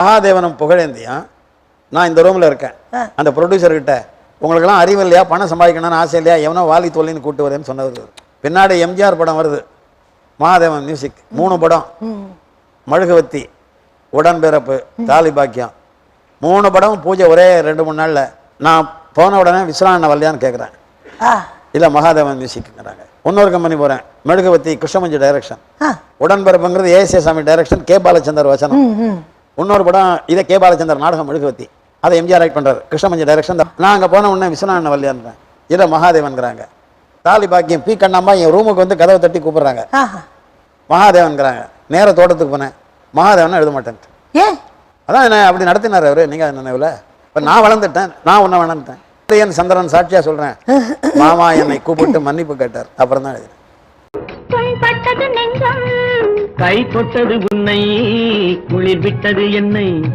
மகாதேவனும் புகழேந்தியும் நான் இந்த ரூமில் இருக்கேன். அந்த ப்ரொடியூசர் கிட்ட உங்களுக்கெல்லாம் அறிவு இல்லையா? பணம் சம்பாதிக்கணும்னு ஆசை இல்லையா? எவனோ வாலி தொல்லின்னு கூட்டு வரேன்னு இவரு. பின்னாடி எம்ஜிஆர் படம் வருது. மகாதேவன் மியூசிக் மூணு படம். மழுகுவத்தி உடன்பிறப்பு தாலி பாக்கியம். மூணு படம் பூஜை ஒரே ரெண்டு மூணு நாளில். நான் போன உடனே விஸ்வநாதன் வரலையான்னு கேட்குறேன் இல்லை மகாதேவன் மியூசிக்ங்கிறாங்க இன்னொரு கம்பெனி போகிறேன் மெழுகுவத்தி கிருஷ்ணமஞ்சி direction உடன்பிறப்புங்கிறது ASA Sami direction K Balachander வசனம். இன்னொரு படம் இதே கே பாலச்சந்தர் நாடகம் மெழுகுவத்தி அதை எம்ஜிஆர் ரைட் பண்ணுறாரு கிருஷ்ணமஞ்சி டைரக்ஷன் நான் அங்கே போன உடனே விஸ்வநாதன் வல்லியான்றேன் இல்லை மகாதேவன்கிறாங்க. தாலி பாக்கியம் பி கண்ணம்மா என் ரூமுக்கு வந்து கதவை தட்டி கூப்பிடுறாங்க. மகாதேவன்கிறாங்க. நேர தோட்டத்துக்கு போனேன். மகாதேவன் எழுத மாட்டேன்ட்டு. ஏன் அதான் என்ன அப்படி நடத்தினார் அவரு. நீங்கள் நினைவில்? இப்போ நான் வளர்ந்துட்டேன். நான் உன்னை வளர்ந்துட்டேன். என் சந்திரன் சாட்சியாக சொல்கிறேன் மாமா என்னை கூப்பிட்டு மன்னிப்பு கேட்டார். அப்புறம் தான் எழுதினேன் புண்பட்டது நெஞ்சம். கை தொட்டது உன்னை. குளிர்விட்டது என்னை.